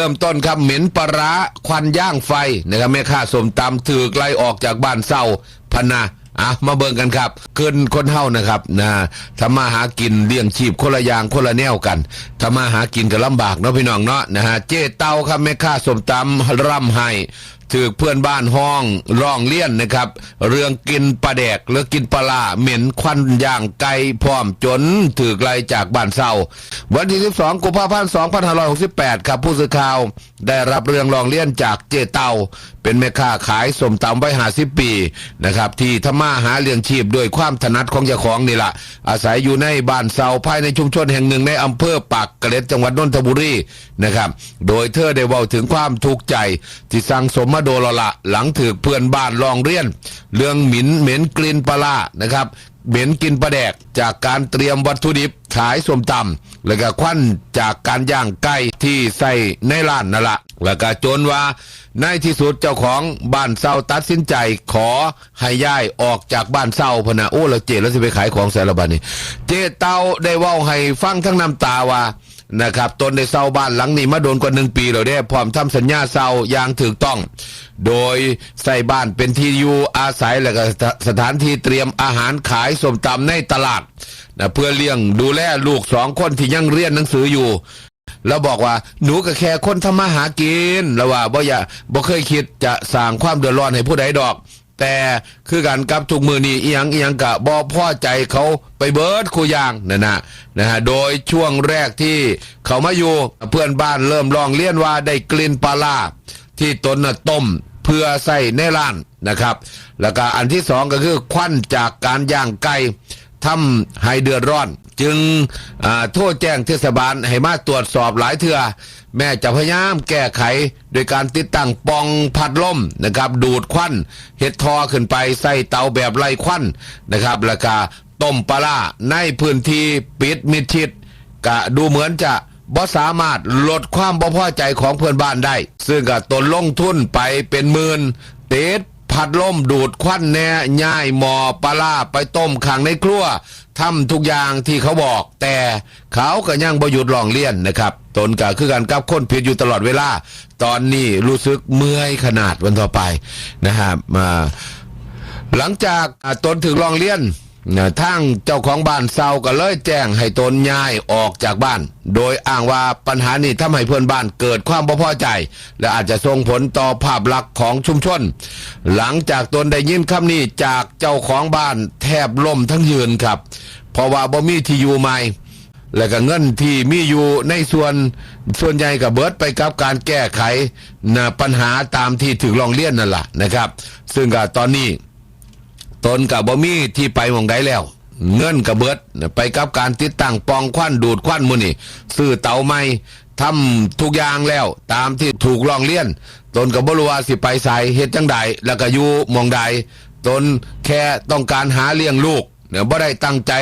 เริ่มต้นครับเหม็นปลาร้าควันย่างไฟนะครับแม่ค้าสมตำถือไล่ออกจากบ้านเศร้าพนาอะมาเบิ่งกันครับเกินคนเฮานะครับนะทำมาหากินเลี้ยงชีพคนละอย่างคนละแนวกันทำมาหากินก็ลำบากเนาะพี่น้องเนาะนะฮะเจ๊เต้าครับแม่ค้าสมตำร่ำให้ ถือเพื่อนบ้านห้องร้องเลี่ยนนะครับ เรื่องกินปลาแดกหรือกินปลาล่าเหม็นควันย่างไก่พร้อมจนถือไกลจากบ้านเศร้า วันที่ 12กุมภาพันธ์2568 ครับผู้สื่อข่าว ได้รับเรื่องร้องเลี่ยนจากเจเตา เป็นแม่ค้าขายสมตำไว้หาสิบปีนะครับที่ทำมาหาเลี้ยงชีพด้วยความถนัดของเจ้าของนี่ละอาศัยอยู่ในบ้านเซาภายในชุมชนแห่งหนึ่งในอำเภอปากเกร็ดจังหวัดนนทบุรีนะครับโดยเธอได้เว้าถึงความทุกข์ใจ ที่สั่งสมมาโดละละหลังถือเพื่อนบ้านลองเรียน เรื่องหมิ่นเหม็นกลิ่นปลานะครับเหม็นกินปลาแดกจากการเตรียมวัตถุดิบขายสมตำแล้วก็ควันจากการย่างไก่ที่ใส่ในร้านนั่นละ แล้วก็จนว่าในที่สุดเจ้าของบ้านเศร้าตัดสินใจ ขอให้ย้ายออกจากบ้านเศร้าพนะโอ้แล้วเจแล้วจะไปขายของแสนลบาทนี่เจเต้าได้ว่าให้ฟังทั้งน้ำตาว่านะครับตนได้เศร้าบ้านหลังนี้มาโดนกว่าหนึ่งปีแล้วได้พร้อมทำสัญญาเศร้าอย่างถูกต้อง โดยใส่บ้านเป็นที่อยู่อาศัยและก็สถสถานที่เตรียมอาหารขายสมตำในตลาดนะเพื่อเลี้ยงดูแลลูกสองคนที่ยังเรียนหนังสืออยู่ แล้วบอกว่าหนูก็แค่คนทำมาหากินแล้วว่าบ่อย่าบ่เคยคิดจะสร้างความเดือดร้อนให้ผู้ใดดอก แต่คือกันกับทุกมือนี้อียังอียงกะบ่พ่อใจเขาไปเบิดคูยางนั่นนะนะฮะโดยช่วงแรกที่เขามาอยู่เพื่อนบ้านเริ่มร้องเลียนว่าได้กลิ่นปลาลาที่ตนน่ะต้มเพื่อใส่ในร้านนะครับ แล้วก็อันที่สองก็คือควันจากการย่างไก่ ทำให้เดือดร้อน จึงอ่าโทษแจ้งเทศบาลให้มาตรวจสอบหลายเทือแม่จะพยายามแก้ไข โดยการติดตั้งปองพัดลมนะครับ ดูดควันเห็ดทอขึ้นไปใส่เตาแบบไร้ควันนะครับแล้วก็ต้มปลาร้าในพื้นที่ปิดมิดชิดกะดูเหมือนจะบ่สามารถลดความบ่พอใจของเพื่อนบ้านได้ ซึ่งก็ตนลงทุนไปเป็นหมื่นติด พัดลมดูดควันแน่ย่ายหมอปลาไปต้มขังในครัวทำทุกอย่างที่เขาบอก แต่เขาก็ยังบ่หยุดลองเลียนนะครับ ตนก็คือการกับคนผิดอยู่ตลอดเวลา ตอนนี้รู้สึกเมื่อยขนาดวันต่อไปนะครับมาหลังจากตนถึงลองเลี้ยน ทางเจ้าของบ้านเซาก็เลยแจ้งให้ตนย้ายออกจากบ้าน โดยอ้างว่าปัญหานี้ทำให้เพื่อนบ้านเกิดความบ่พอใจ และอาจจะส่งผลต่อภาพลักษณ์ของชุมชน หลังจากตนได้ยินคำนี้จากเจ้าของบ้านแทบล่มทั้งยืนครับ เพราะว่าบ่มีที่อยู่ใหม่และก็เงินที่มีอยู่ในส่วนส่วนใหญ่กับเบิดไปกับการแก้ไขนะปัญหาตามที่ถึงรองเลี่ยนนั่นแหละนะครับ ซึ่งก็ตอนนี้ ตนกับบ่มีที่ไปหมองไดแล้ว เงินกับเบิดไปกับการติดตั้งปองควันดูดควันมูนี่ซื้อเตาไม่ทำทุกอย่างแล้ว ตามที่ถูกลองเลี่ยน ตนกับบรัวาสิไปใส่เฮ็ดจังใดแล้วก็อยู่หมองใดตนแค่ต้องการหาเลี้ยงลูก เนี่ยบ่ได้ตั้งใจ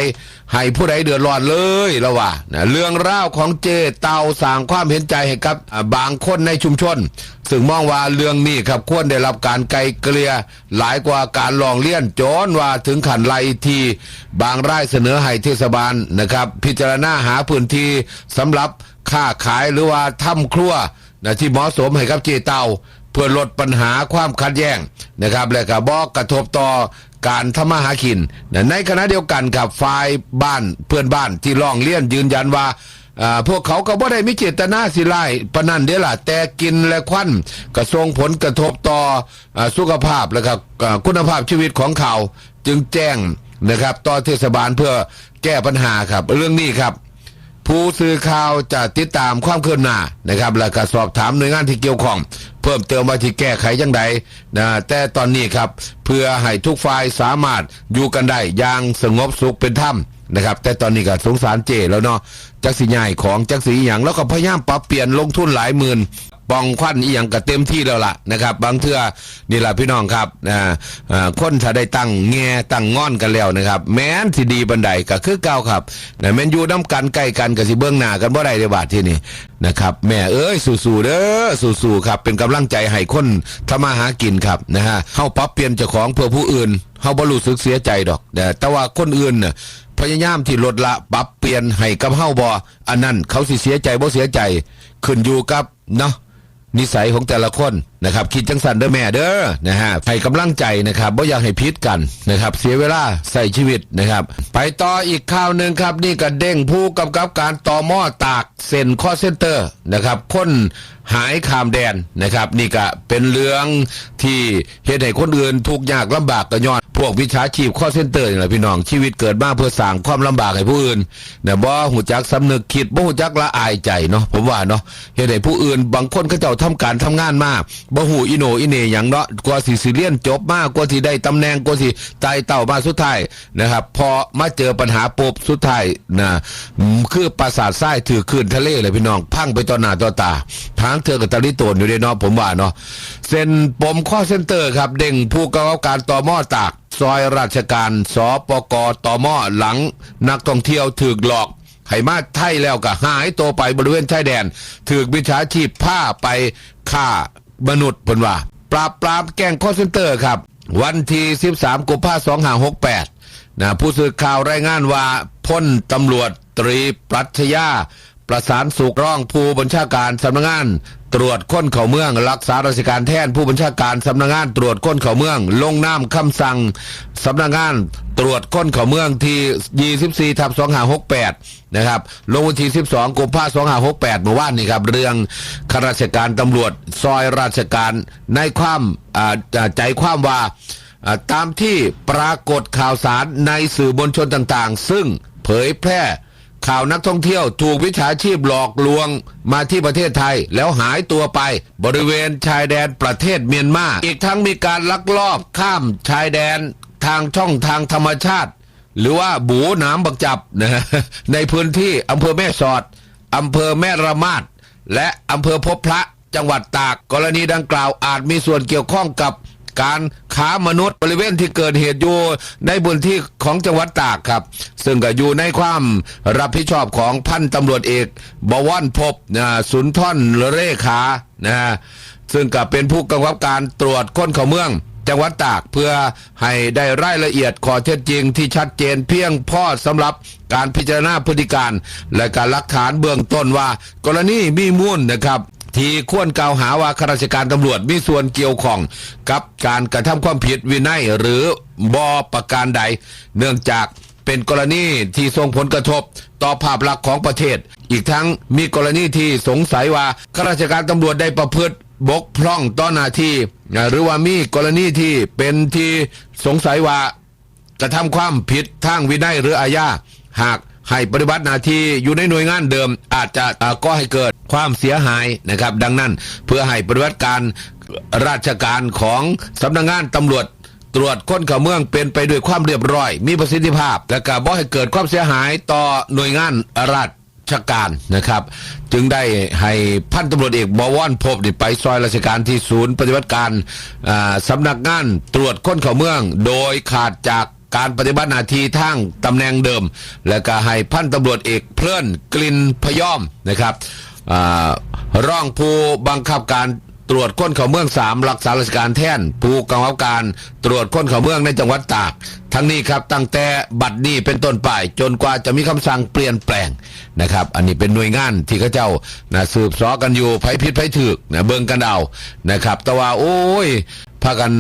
ให้ผู้ใดเดือดร้อนเลยแล้วว่านะเรื่องราวของเจเตาสร้างความเห็นใจให้กับบางคนในชุมชน ซึ่งมองว่าเรื่องนี้ครับควรได้รับการไกลเกลี่ยหลายกว่าการลองเลี่ยนจนว่าถึงขันไลที่บางรายเสนอให้เทศบาลนะครับ พิจารณาหาพื้นที่สำหรับค้าขายหรือว่าทำครัวนะที่เหมาะสมให้กับเจเตาเพื่อลดปัญหาความขัดแย้งนะครับและก็บอกกระทบต่อ การทำมาหากิน ในขณะเดียวกันกับฝ่ายบ้านเพื่อนบ้านที่ร้องเลี่ยนยืนยันว่าพวกเขาก็บ่ได้มีเจตนาสิไล่ปนันเด้อล่ะ แต่กินและควันกระทรงผลกระทบต่ออสุขภาพและครับคุณภาพชีวิตของเขาจึงแจ้งนะครับ ต่อเทศบาลเพื่อแก้ปัญหาครับ เรื่องนี้ครับ ผู้สื่อข่าวจะติดตามความคืบหน้านะครับ และก็สอบถามหน่วยงานที่เกี่ยวข้อง เพิ่มเติมว่าที่แก้ไขยังไงนะแต่ตอนนี้ครับ เพื่อให้ทุกฝ่ายสามารถอยู่กันได้อย่างสงบสุขเป็นธรรมนะครับ แต่ตอนนี้ก็สงสารเจแล้วเนาะจักสีใหญ่ของจักสีอหย่างแล้วก็พยายามปรับเปลี่ยนลงทุนหลายหมื่น ปองควันอีหยังก็เต็มที่แล้วล่ะนะครับ บางเทื่อนี่แหละพี่น้องครับนะอ่าคนถ้าได้ตั้งแง่ตั้งงอนกันแล้วนะครับ แม้นที่ดีบันไดก็คือเก่าครับนะแม่นอยู่น้ำกันใกล้กันก็สิเบื้องหน้ากันบ่ได้ในบาทที่นี่นะครับ แม่เอ้ยสู้ๆเด้อสู้ๆครับเป็นกำลังใจให้คนทำมาหากินครับนะฮะเฮาปรับเปลี่ยนเจ้าของเพื่อผู้อื่นเฮาบ่รู้สึกเสียใจดอกแต่แต่ว่าคนอื่นน่ะพยายามที่ลดละปรับเปลี่ยนให้กับเฮาบออันนั้นเขาสิเสียใจบ่เสียใจขึ้นอยู่กับเนาะ นิสัยของแต่ละคนนะครับคิดจังสันเด้อแม่เด้อนะฮะให้กำลังใจนะครับบ่อยากให้พิษกันนะครับ เสียเวลาใส่ชีวิตนะครับ ไปต่ออีกข่าวหนึ่งครับ นี่ก็เด้งผู้กำกับการต่อหม้อตากเซ็นข้อเซ็นเตอร์นะครับคนหายขามแดนนะครับ นี่ก็เป็นเรื่องที่เหตุให้คนอื่นทุกข์ยากลำบากก็ย้อน พวกวิชาชีพข้อเซ็นเตอร์นี่แหละพี่น้องชีวิตเกิดมาเพื่อสร้างความลำบากให้ผู้อื่นนะบ่หูจักสำนึกคิดบ่หูจักละอายใจเนาะผมว่าเนาะเหตุให้ผู้อื่น บางคนเขาเจ้าทำการทำงานมาบ่หูอีโนอีเนหยังเนาะกว่าสิสิเรียนจบมากกว่าสิได้ตำแหน่งกว่าสิตายเต่ามาสุดท้ายนะครับ พอมาเจอปัญหาปุบสุดท้ายนะคือปราสาททรายถือคืนทะเลเลยพี่น้อง พังไปต่อหน้าต่อตาทางเธอกับตาลิโตนอยู่ในเนาะผมว่าเนาะเซ็นปมข้อเซ็นเตอร์ครับ เด้งผู้กำกับการต่อหม้อตาก ซอยราชการสปกตมหลัง นักท่องเที่ยวถูกหลอกไหมาไทยแล้วก็หายตัวไปบริเวณชายแดนถูกวิชาชีพผ้าไปฆ่ามนุษย์เพิ่นว่า ปราบปรามแก๊งคอเซนเตอร์ครับ วันที่ 13 กุมภาพันธ์2568นะผู้สื่อข่าวรายงานว่าพ้นตำรวจตรีปรัชญาประสานสุขร้องผู้บัญชาการสำนักงาน ตรวจค้นเขาเมือง รักษาราชการแทนผู้บัญชาการสำนักงานตรวจค้นเขาเมือง ลงนามคำสั่งสำนักงานตรวจค้นเขาเมืองที่ 24ทับ2568 นะครับ ลงวันที่ 12กุมภาพันธ์2568เมื่อวานนี้ครับ เรื่องข้าราชการตำรวจซอยราชการในความใจความว่าตามที่ปรากฏข่าวสารในสื่อมวลชนต่างๆ ซึ่งเผยแพร่ ข่าวนักท่องเที่ยวถูกวิชาชีพหลอกลวงมาที่ประเทศไทยแล้วหายตัวไป บริเวณชายแดนประเทศเมียนมา อีกทั้งมีการลักลอบข้ามชายแดนทางช่องทางธรรมชาติ หรือว่าบูหน้ำบักจับนะในพื้นที่อำเภอแม่สอดอำเภอแม่ระมาดและอำเภอพบพระจังหวัดตาก กรณีดังกล่าวอาจมีส่วนเกี่ยวข้องกับ การค้ามนุษย์บริเวณที่เกิดเหตุอยู่ในพื้นที่ของจังหวัดตากครับ ซึ่งก็อยู่ในความรับผิดชอบของพันตำรวจเอกบวรพบนะสุนทรเรขานะซึ่งก็เป็นผู้กำกับการตรวจค้นเขาเมืองจังหวัดตากเพื่อให้ได้รายละเอียดข้อเท็จจริงที่ชัดเจนเพียงพอสำหรับการพิจารณาพฤติการ และการหลักฐานเบื้องต้นว่า กรณีมีมูลนะครับ ที่ควรกล่าวหาว่าข้าราชการตำรวจมีส่วนเกี่ยวข้องกับการกระทำความผิดวินัยหรือบอประการใด เนื่องจากเป็นกรณีที่ส่งผลกระทบต่อภาพลักษณ์ของประเทศ อีกทั้งมีกรณีที่สงสัยว่าข้าราชการตำรวจได้ประพฤติบกพร่องต่อหน้าที่ หรือว่ามีกรณีที่เป็นที่สงสัยว่ากระทำความผิดทางวินัยหรืออาญาหาก ให้ปฏิบัติหน้าที่อยู่ในหน่วยงานเดิม อาจจะก่อให้เกิดความเสียหายนะครับ ดังนั้นเพื่อให้ปฏิบัติการราชการของสำนักงานตำรวจตรวจค้นเข้าเมืองเป็นไปด้วยความเรียบร้อย มีประสิทธิภาพ และก็บ่ให้เกิดความเสียหายต่อหน่วยงานราชการนะครับ จึงได้ให้พันตำรวจเอกบวรพบไปซอยราชการที่ศูนย์ปฏิบัติการอ่าสำนักงานตรวจค้นเข้าเมือง โดยขาดจาก การปฏิบัติหน้าที่ทางตำแหน่งเดิม และก็ให้พันตำรวจเอกเพลินกลินพยอมนะครับร่องผู้บังคับการตรวจค้นเขาเมืองสามรักษาราชการแท่น ผู้กำกับการตรวจค้นเขาเมืองในจังหวัดตาก ทั้งนี้ครับตั้งแต่บัดนี้เป็นต้นไปจนกว่าจะมีคำสั่งเปลี่ยนแปลงนะครับ อันนี้เป็นหน่วยงานที่เขาเจ้านะสืบสอกันอยู่ไผผิดไผถูกนะเบิ่งกันเอานะครับ แต่ว่าโอ้ยพากัน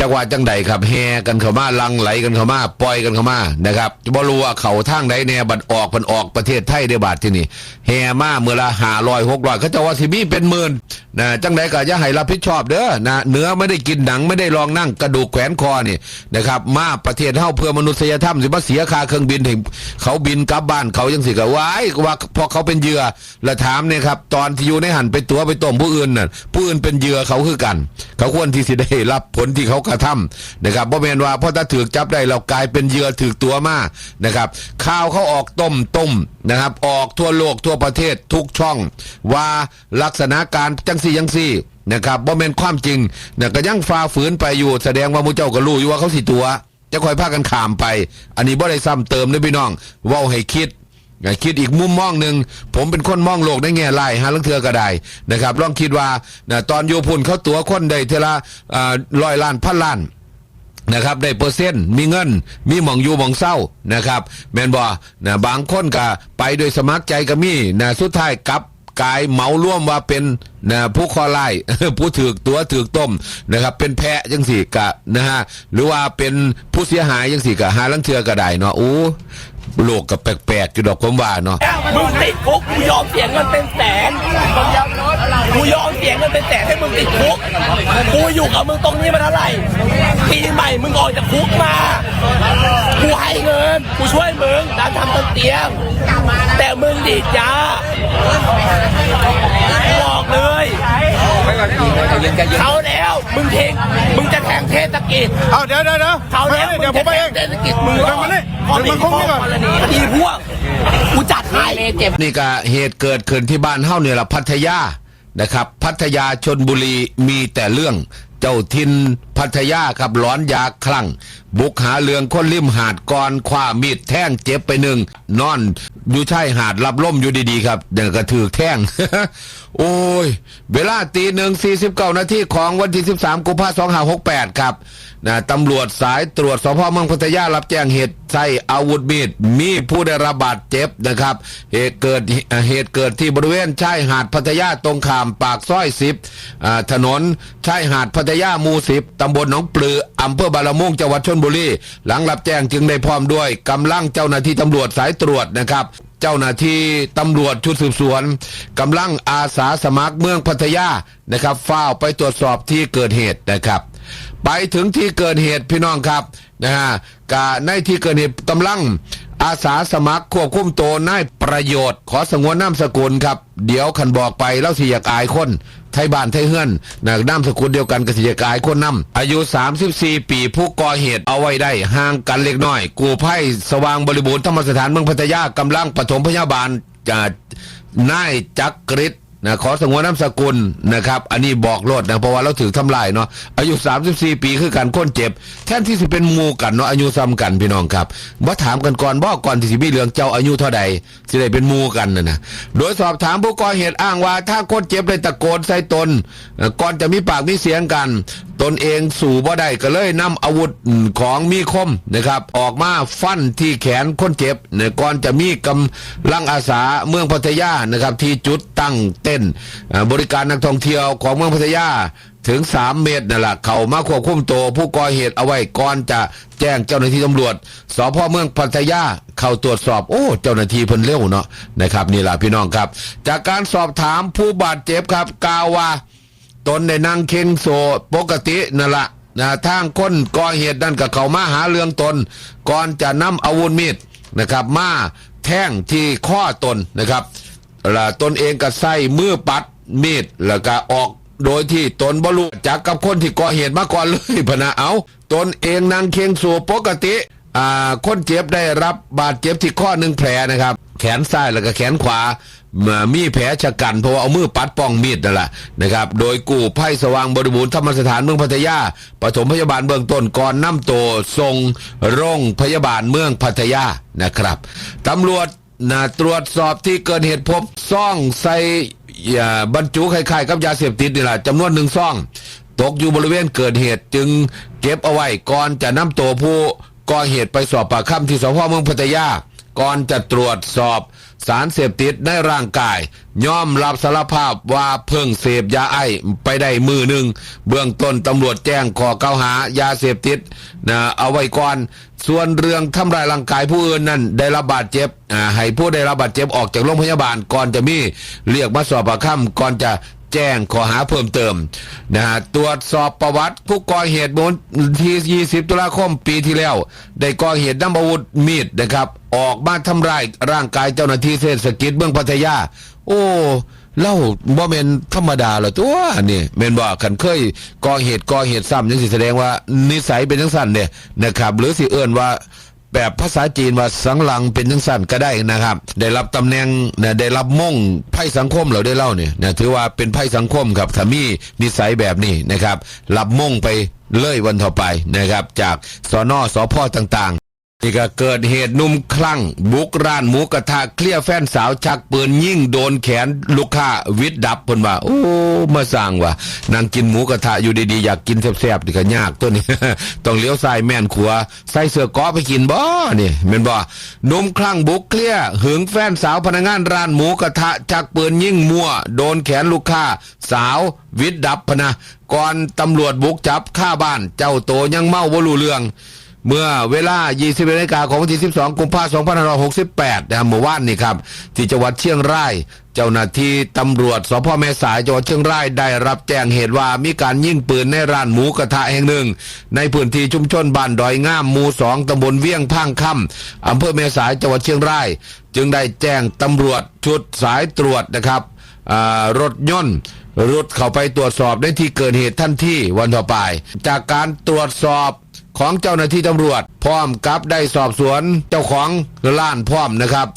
จังหวะจังใดครับแห่กันเข้ามาลังไหลกันเข้ามาปล่อยกันเข้ามานะครับบ่รู้ว่าเขาทางใดแน่บัดออกมันออกประเทศไทยได้บาทที่นี่แห่มาเมื่อละหาลอยหกร้อยเขาจะว่าสิมีเป็นหมื่นนะจังใดก็อย่าให้รับผิดชอบเด้อนะเนื้อไม่ได้กินหนังไม่ได้ลองนั่งกระดูกแขวนคอนี่นะครับมาประเทศเฮาเพื่อมนุษยธรรมสิมาเสียค่าเครื่องบินถึงเขาบินกลับบ้านเขายังสิกะว้ายว่าพอเขาเป็นเหยื่อแล้วถามเนี่ยครับตอนที่อยู่ในหันไปตัวไปต้มผู้อื่นน่ะผู้อื่นเป็นเหยื่อเขาคือกัน เขาควรที่สิได้รับผลที่เขากระทำนะครับบ่แมนว่าพราะถ้าถือจับได้เรากลายเป็นเหยื่อถือตัวมานะครับข่าวเขาออกต้มต้มนะครับ ออกทั่วโลกทั่วประเทศทุกช่อง ว่าลักษณะการจังซี่จังซี่นะครับบ่แมนความจริงนะก็ยังฝ่าฝืนไปอยู่ แสดงว่ามูเจ้าก็รู้อยู่ว่าเขาสิตัว จะคอยพากันขามไป อันนี้บ่ได้ซ้ำเติมนะพี่น้องเว้าให้คิด คิดอีกมุมมองหนึ่งผมเป็นคนมองโลกในแง่ไล่ฮะลังเทือก็ได้นะครับลองคิดว่าตอนโยพุ่นเขาตัวคนได้เทละร้อยล้านพันล้านนะครับได้เปอร์เซ็นต์มีเงิน มีหมองอยู่หมองเศร้านะครับ แมนบอนะบางคนก็ไปโดยสมัครใจก็มีนะสุดท้ายกลับกายเหมาร่วมว่าเป็นนะผู้คอไล่ผู้ถือตัวถือต้มนะครับ เป็นแพะจังสี่กะนะฮะหรือว่าเป็นผู้เสียหายจังสี่กะหาลังเทือก็ได้เนาะอู้ โลกกับแปลกๆอยู่ดอกผมว่าเนาะ มึงติดคุกกูยอมเสียเงินเป็นแสนกูยอมเสียเงินเป็นแสนให้มึงติดคุก กูอยู่กับมึงตรงนี้มาเท่าไหร่ ปีใหม่มึงออกจากคุกมา กูให้เงิน กูช่วยมึงการทำต้นเตียง แต่มึงดีดยาบอกเลยเขาแล้วมึงเทงมึงจะแทงเทศกิจเอาเดี๋ยวเดี๋ยวเดี๋ยวเขาแล้วเดี๋ยวผมไปเองเทศกิจมึงเดี๋ยวมานี่เดี๋ยวมาคุกนี่ก่อนกรณีคดีพวกกูจัดให้เจ็บนี่ก็เหตุเกิดขึ้นที่บ้านเฮ้าเนี่ยละพัทยา นะครับ พัทยาชนบุรีมีแต่เรื่อง เจ้าทินพัทยาครับร้อนยาคลั่ง บุกหาเรืองคนริมหาดก่อนคว้ามีดแท่งเจ็บไปหนึ่งนอนอยู่ชายหาดรับล่มอยู่ดีๆครับเดี๋ยวก็ถือแท่ง โอ้ย เวลาตีหนึ่งสี่สิบเก้านาทีของวันที่สิบสามกุมภาสองห้าหกแปดครับนะตำรวจสายตรวจสพเมืองพัทยารับแจ้งเหตุใช้อาวุธมีดมีผู้ได้รับบาดเจ็บนะครับ เหตุเกิดเหตุเกิดที่บริเวณชายหาดพัทยาตรงขามปากซอยสิบถนนชายหาดพัทยาหมู่สิบตำบลหนองปลืออำเภอบาละมุงจังหวัดชนบุรีหลังรับแจ้งจึงได้พร้อมด้วยกำลังเจ้าหน้าที่ตำรวจสายตรวจนะครับเจ้าหน้าที่ตำรวจชุดสืบสวนกำลังอาสาสมัครเมืองพัทยานะครับเฝ้าไปตรวจสอบที่เกิดเหตุนะครับ ไปถึงที่เกิดเหตุพี่น้องครับนะฮะกาในที่เกิดเหตุกำลังอาสาสมัครควบคุมตัวนายประโยชน์ ขอสงวนนามสกุลครับ เดี๋ยวขันบอกไปแล้วสิอยากอายคน ไทยบ้านไทยเฮือนนะนามสกุลเดียวกันกสิยกายคนนำอายุ 34 ปีผู้ก่อเหตุเอาไว้ได้ห่างกันเล็กน้อย กูภัยสว่างบริบูรณ์ธรรมสถานเมืองพัทยากำลังปฐมพยาบาลจะนายจักริด นะขอสงวนนามสกุลนะครับ อันนี้บอกโลดนะเพราะว่าเราถือทำลายเนาะอายุ 34 ปีคือการค้นเจ็บ แทนที่สิเป็นมูกันเนาะอายุซ้ำกันพี่น้องครับว่าถามกันก่อนบอกก่อนที่สิมีเรื่องเจ้าอายุเท่าใดสิได้เป็นมูกันนะนะโดยสอบถามผู้ก่อเหตุอ้างว่า ถ้าคนเจ็บเลยตะโกนใส่ตนก่อนจะมีปากมีเสียงกัน ตนเองสู่บ่ได้ก็เลยนำอาวุธของมีคมนะครับ ออกมาฟันที่แขนคนเจ็บเนี่ยก่อนจะมีกำลังอาสาเมืองพัทยานะครับ ที่จุดตั้งเต้น บริการนักท่องเที่ยวของเมืองพัทยาถึง 3 เมตรนั่นแหละเขามาควบคุมตัวผู้ก่อเหตุเอาไว้ก่อนจะแจ้งเจ้าหน้าที่ตำรวจสพเมืองพัทยาเข้าตรวจสอบโอ้ เจ้าหน้าที่เพิ่นเร็วเนาะนะครับนี่แหละพี่น้องครับ จากการสอบถามผู้บาดเจ็บครับกาวว่า ตนได้นั่งเค็งโซปกตินั่นละนะทางคนก่อเหตุนั่นกับเขามาหาเรื่องตน ก่อนจะนำอาวุธมีดนะครับ มาแท่งที่ข้อตนนะครับล้วตนเองก็ใส่มือปัดมีดแล้วก็ออกโดยที่ตนบรู้จักกับคนที่ก่อเหตุมาก่อนเลยพนะเอาตนเองนั่งเค็งโซปกติอ่าคนเจ็บได้รับบาดเจ็บที่ข้อหนึ่งแผลนะครับ แขนซ้ายแล้วก็แขนขวา มีแผลชะกันเพราะว่าเอามือปัดป้องมีดนั่นแหละนะครับ โดยกู้ภัยสว่างบริบูรณ์ธรรมสถานเมืองพัทยาปฐมพยาบาลเบื้องต้นก่อนนำตัวส่งโรงพยาบาลเมืองพัทยานะครับตำรวจนะตรวจสอบที่เกิดเหตุพบซ่องใส่อ่าบรรจุคล้ายๆกับยาเสพติดนี่แหละจำนวนหนึ่งซ่อง ตกอยู่บริเวณเกิดเหตุจึงเก็บเอาไว้ก่อนจะนำตัวผู้ก่อเหตุไปสอบปากคำที่สพเมืองพัทยา ก่อนจะตรวจสอบ สารเสพติดในร่างกาย ยอมรับสารภาพว่าเพิ่งเสพยาไอไปได้มือหนึ่ง เบื้องต้นตำรวจแจ้งข้อกล่าวหายาเสพติดนะเอาไว้ก่อน ส่วนเรื่องทำลายร่างกายผู้อื่นนั้นได้รับบาดเจ็บอ่าให้ผู้ได้รับบาดเจ็บออกจากโรงพยาบาลก่อนจะมีเรียกมาสอบปากคำก่อนจะ แจ้งข้อหาเพิ่มเติมนะฮะตรวจสอบประวัติ ผู้ก่อเหตุเมื่อวันที่20 ตุลาคมปีที่แล้ว ได้ก่อเหตุนำอาวุธมีดนะครับ ออกมาทำร้ายร่างกายเจ้าหน้าที่เทศกิจเมืองพัทยา โอ้เล่าบ่เมนธรรมดาเหรอตัวนี่เมนบอกขันเคยก่อเหตุก่อเหตุซ้ำยังสิแสดงว่านิสัยเป็นจังสั้นเนี่ยนะครับ หรือสิเอื่นว่า แบบภาษาจีนว่าสังหลังเป็นทั้งสั้นก็ได้นะครับ ได้รับตำแหน่งนะได้รับม่งไพ่สังคมเราได้เล่าเนี่ยนะถือว่าเป็นไพ่สังคมครับถ้ามีนิสัยแบบนี้นะครับ รับม่งไปเลยวันต่อไปนะครับ จากสอนอสอพ่อต่างๆ นี่ก็เกิดเหตุหนุ่มคลั่ง บุกร้านหมูกระทะเคลียร์แฟนสาวชักปืนยิงโดนแขนลูกค้าวิทดับเพิ่นว่า โอ้มาสร้างว่ะนางกินหมูกระทะอยู่ดีๆ อยากกินแซ่บๆนี่ก็ยากตัวนี้ ต้องเลี้ยวซ้ายแม่นขวาใส่เสื้อกอไปกินบ่นี่แม่นบ่หนุ่มคลั่งบุกเคลียร์หึงแฟนสาวพนักงานร้านหมูกระทะชักปืนยิงมั่ว โดนแขนลูกค้าสาววิทดับพนะก่อนตำรวจบุกจับฆ่าบ้าน เจ้าโตยังเมาบ่รู้เรื่อง เมื่อเวลา 20นาฬิกาของวันที่ 12 กุมภาพันธ์2568 นะครับเมื่อวานนี่ครับ ที่จังหวัดเชียงราย เจ้าหน้าที่ตำรวจสพแม่สายจังหวัดเชียงรายได้รับแจ้งเหตุว่ามีการยิงปืนในร้านหมูกระทะแห่งหนึ่ง ในพื้นที่ชุมชนบ้านดอยงามหมู่สองตำบลเวียงพังค่ำอำเภอแม่สายจังหวัดเชียงราย จึงได้แจ้งตำรวจชุดสายตรวจนะครับรถยนต์รุดเข้าไปตรวจสอบในที่เกิดเหตุทันทีวันต่อไป จากการตรวจสอบ ของเจ้าหน้าที่ตำรวจ พร้อมกับได้สอบสวนเจ้าของร้านพร้อมนะครับ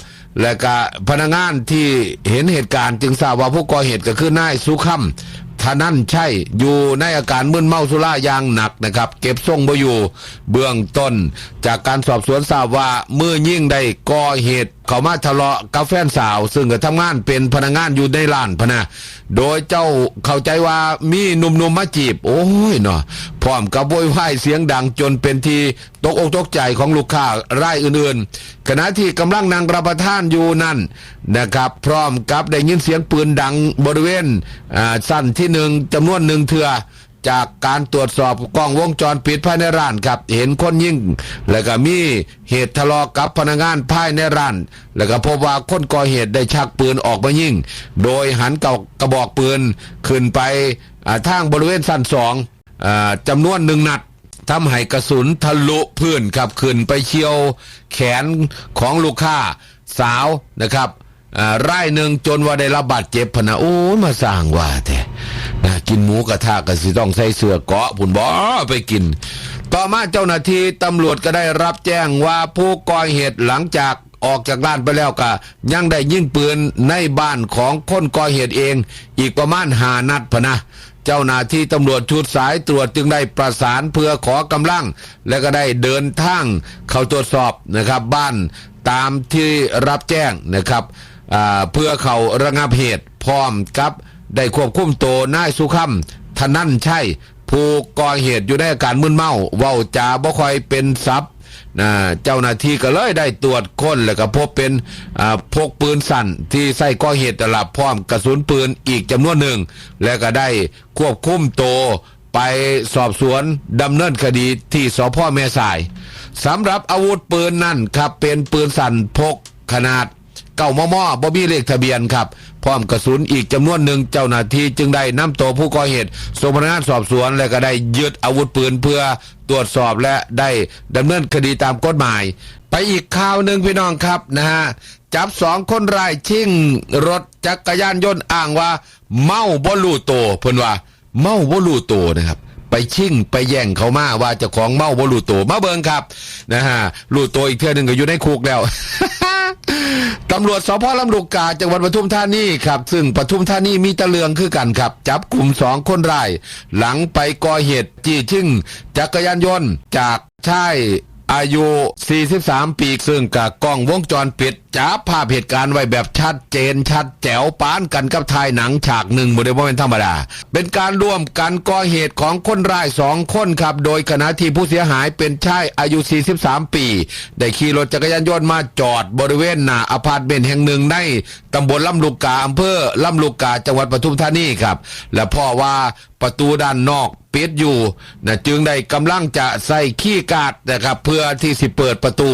และก็พนักงานที่เห็นเหตุการณ์จึงทราบว่าผู้ก่อเหตุก็คือนายสุขัมท่านั่นใช่อยู่ในอาการมึนเมาสุราอย่างหนักนะครับ เก็บทรงบ่อยู่เบื้องต้น จากการสอบสวนทราบว่ามือยิ่งได้ก่อเหตุเขามาทะเลาะกับแฟนสาว ซึ่งก็ทำงานเป็นพนักงานอยู่ในร้านพะนะโดยเจ้าเข้าใจว่ามีหนุ่มๆมาจีบ โอ้ยเนาะพร้อมกับโวยวายเสียงดังจนเป็นที่ตกอกตกใจของลูกค้ารายอื่นๆ ขณะที่กำลังนั่งรับประทานอยู่นั่นนะครับ พร้อมกับได้ยินเสียงปืนดังบริเวณอ่าสั้นที่หนึ่งจำนวนหนึ่งเถื่อ จากการตรวจสอบกล้องวงจรปิดภายในร้านครับ เห็นคนยิงแล้วก็มีเหตุทะเลาะกับพนักงานภายในร้าน แล้วก็พบว่าคนก่อเหตุได้ชักปืนออกมายิงโดยหันเก่ากระบอกปืนขึ้นไปอ่าทางบริเวณสั้นสองจำนวนหนึ่งนัดทำให้กระสุนทะลุพื้นครับขึ้นไปเฉียวแขนของลูกค้าสาวนะครับ อ่าไร่หนึ่งจนว่าได้รับบาดเจ็บพนะโอ้ยมาสร้างว่าแต่นะกินหมูกระทะก็สิต้องใส่เสื้อเกาะผุนบ่ไปกิน ต่อมาเจ้าหน้าที่ตำรวจก็ได้รับแจ้งว่าผู้ก่อเหตุหลังจากออกจากร้านไปแล้วก็ยังได้ยิงปืนในบ้านของคนก่อเหตุเอง อีกประมาณหานัดพนะ เจ้าหน้าที่ตำรวจชุดสายตรวจจึงได้ประสานเพื่อขอกำลัง และก็ได้เดินทางเข้าตรวจสอบนะครับบ้านตามที่รับแจ้งนะครับ เพื่อเขาระงับเหตุพร้อมกับได้ควบคุมตัวนายสุขัมทนั่นใช่ผู้ก่อเหตุอยู่ในอาการมึนเมาเว้าจาบ่ค่อยเป็นทรัพย์นะเจ้าหน้าที่ก็เลยได้ตรวจค้นแล้วก็พบเป็นพกปืนสั่นที่ใส่ก่อเหตุตลับพร้อมกระสุนปืนอีกจำนวนหนึ่ง และก็ได้ควบคุมตัวไปสอบสวนดำเนินคดีที่สพแม่สายสำหรับอาวุธปืนนั่นครับเป็นปืนสั่นพกขนาด เก้ามอมอบอบี้เลขทะเบียนครับ พร้อมกระสุนอีกจำนวนหนึ่งเจ้าหน้าที่จึงได้นำตัวผู้ก่อเหตุส่งพนักงานสอบสวนและก็ได้ยึดอาวุธปืนเพื่อตรวจสอบและได้ดำเนินคดีตามกฎหมาย ไปอีกข่าวหนึ่งพี่น้องครับนะฮะจับสองคนร้ายชิงรถจักรยานยนต์อ้างว่า เมาบ่รู้โตวเพิ่นว่า เมาบ่รู้โตวนะครับไปชิ่งไปแย่งเขามาว่าเจ้าของเมาบ่รู้โตวมาเบิงครับนะฮะรู้ตัวอีกเทื่อหนึงก็อยู่ในคุกแล้ว ตำรวจสพลำลูกกาจังหวัดปทุมธานีครับ ซึ่งปทุมธานีมีตะเลืองคือกันครับ จับกลุ่มสองคนร้ายหลังไปก่อเหตุจี้ชิงจักรยานยนต์จากชาย อายุ 43 ปีซึ่งกับกล้องวงจรปิดจับภาพเหตุการณ์ไว้แบบชัดเจน ชัดแจ๋วปานกันกับถ่ายหนังฉากหนึ่งบริเวณธรรมดา เป็นการร่วมกันก่อเหตุของคนร้ายสองคนครับ โดยขณะที่ผู้เสียหายเป็นชายอายุ 43 ปี ได้ขี่รถจักรยานยนต์มาจอดบริเวณหน้าอพาร์ตเมนต์แห่งหนึ่งในตำบลลำลูกกาอำเภอลำลูกกาจังหวัดปทุมธานีครับ และพ่อว่า ประตูด้านนอกปิดอยู่นะจึงได้กำลังจะใส่ขี้กาดนะครับเพื่อที่สิเปิดประตู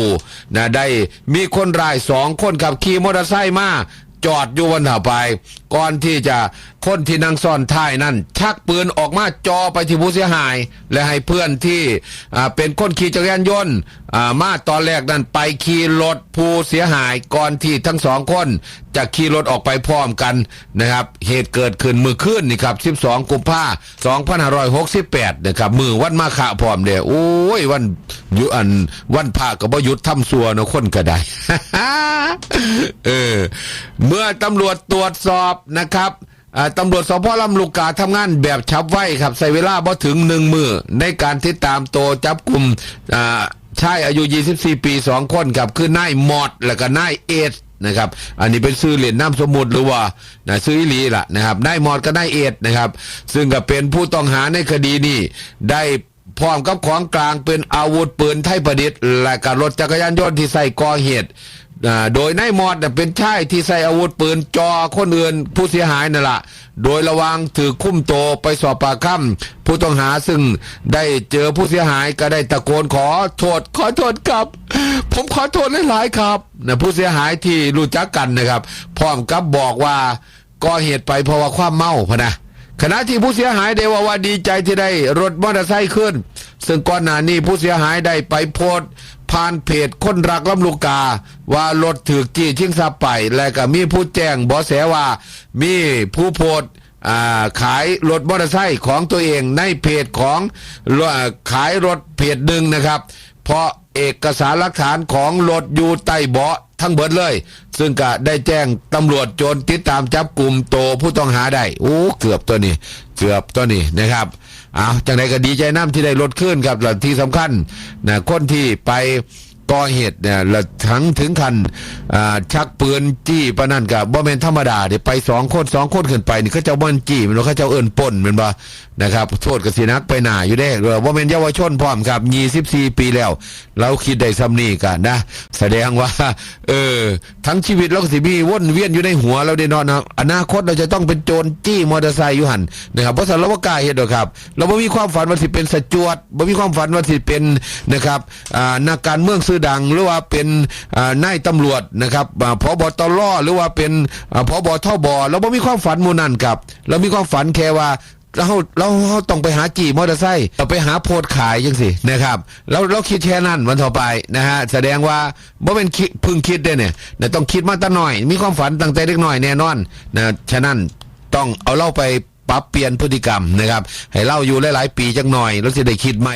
นะได้มีคนร้ายสองคนขับขี่มอเตอร์ไซค์มาจอดอยู่วันถัดไป ก่อนที่จะ คนที่นั่งซ่อนท้ายนั้นชักปืนออกมาจอไปที่ผู้เสียหาย และให้เพื่อนที่เป็นคนขี่จักรยานยนต์มาตอนแรกนั้นไปขี่รถผู้เสียหายก่อนที่ทั้งสองคนจะขี่รถออกไปพร้อมกันนะครับ เหตุเกิดขึ้นมือขึ้นนี่ครับ 12 กุมภาพันธ์2568นะครับ มือวันมาฆะพร้อมเด้อโอ้ยวันยุอันวันพระก็บ่หยุดทำซัวนะคนก็ได้เออเมื่อตำรวจตรวจสอบนะครับ ตำรวจสพลำลูกกาทำงานแบบฉับไวครับใส่เวลาบ่ถึงหนึ่งมือในการติดตามตัวจับกลุ่มอ่าชายอายุ 24 ปีสองคนครับ คือนายมอด และก็นายเอสนะครับ อันนี้เป็นชื่อเหรียญนามสมมุติหรือว่านะชื่ออิลีล่ะนะครับนายมอดกับนายเอสนะครับ ซึ่งก็เป็นผู้ต้องหาในคดีนี้ได้พร้อมกับของกลางเป็นอาวุธปืนไทยประดิษฐ์ และก็รถจักรยานยนต์ที่ใส่ก่อเหตุ โดยนายมอดน่ะเป็นชายที่ใส่อาวุธปืนจอคนอื่นผู้เสียหายนั่นแหละโดยระวังถือคุ้มโตไปสอบปากคำผู้ต้องหาซึ่งได้เจอผู้เสียหายก็ได้ตะโกนขอโทษขอโทษครับ ผมขอโทษหลายๆครับนะผู้เสียหายที่รู้จักกันนะครับ พร้อมกับบอกว่าก่อเหตุไปเพราะว่าความเมาพะนะ ขณะที่ผู้เสียหายได้ว่าวาดีใจที่ได้รถมอเตอร์ไซค์ขึ้น ซึ่งก่อนหน้านี้ผู้เสียหายได้ไปโพสผ่านเพจคนรักลำลูกกา ว่ารถถือจี้ชิงทรัพย์ไป และก็มีผู้แจ้งบอแสว่า มีผู้โพสขายรถมอเตอร์ไซค์ของตัวเองในเพจของขายรถเพจหนึ่งนะครับ เพราะเอกสารหลักฐานของรถอยู่ใต้เบาะทั้งเบิดเลย ซึ่งก็ได้แจ้งตำรวจจนติดตามจับกลุ่มโตผู้ต้องหาได้โอ้เกือบตัวนี้ เกือบตัวนี้นะครับเอาจังใดก็ดีใจน้ำที่ได้ลดขึ้นครับและที่สำคัญนะคนที่ไป ก่อเหตุเนี่ยละทั้งถึงคันชักปืนจี้ปะนั่นกับบ่แม่นธรรมดาเดี๋ยวไปสองคนสองคนขึ้นไปนี่เขาเจ้าบ่นจี้มันเขาเจ้าเอิ้นป่นมันบ่นะครับโทษกสีนักไปหนาอยู่ได้อว่าเป็นเยาวชนพร้อมครับ24ปีแล้ว เราคิดได้ซ้ำนี่กันนะ แสดงว่า เออ ทั้งชีวิตเราก็สิมีวนเวียนอยู่ในหัวเราได้นอนนะอนาคตเราจะต้องเป็นโจรจี้มอเตอร์ไซค์อยู่หันนะครับเพราะฉะนั้นเราบ่กล้าเหรอกครับ เราบ่มีความฝันว่าสิเป็นสจวดบ่มีความฝันว่าสิเป็นนะครับอานักการเมืองซื่อดังหรือว่าเป็นนายตำรวจนะครับอ่าพบตรหรือว่าเป็นอ่าพบทบเราบ่มีความฝันมูนั้นครับ เรามีความฝันแค่ว่าเราเราเราต้องไปหาจีมอเตอร์ไซค์ไปหาโพดขายยังสินะครับเราเราคิดแค่นั้นวันต่อไปนะฮะแสดงว่าบ่เป็นคิดพึ่งคิดได้เนี่ยต้องคิดมาตั้งหน่อย มีความฝันตั้งแต่เล็กหน้อยแน่นอนนะฉะนั้นต้องเอาเล่าไปปรับเปลี่ยนพฤติกรรมนะครับ ให้เล่าอยู่หลาย ๆ ปีจักหน่อยแล้วจะได้คิดใหม่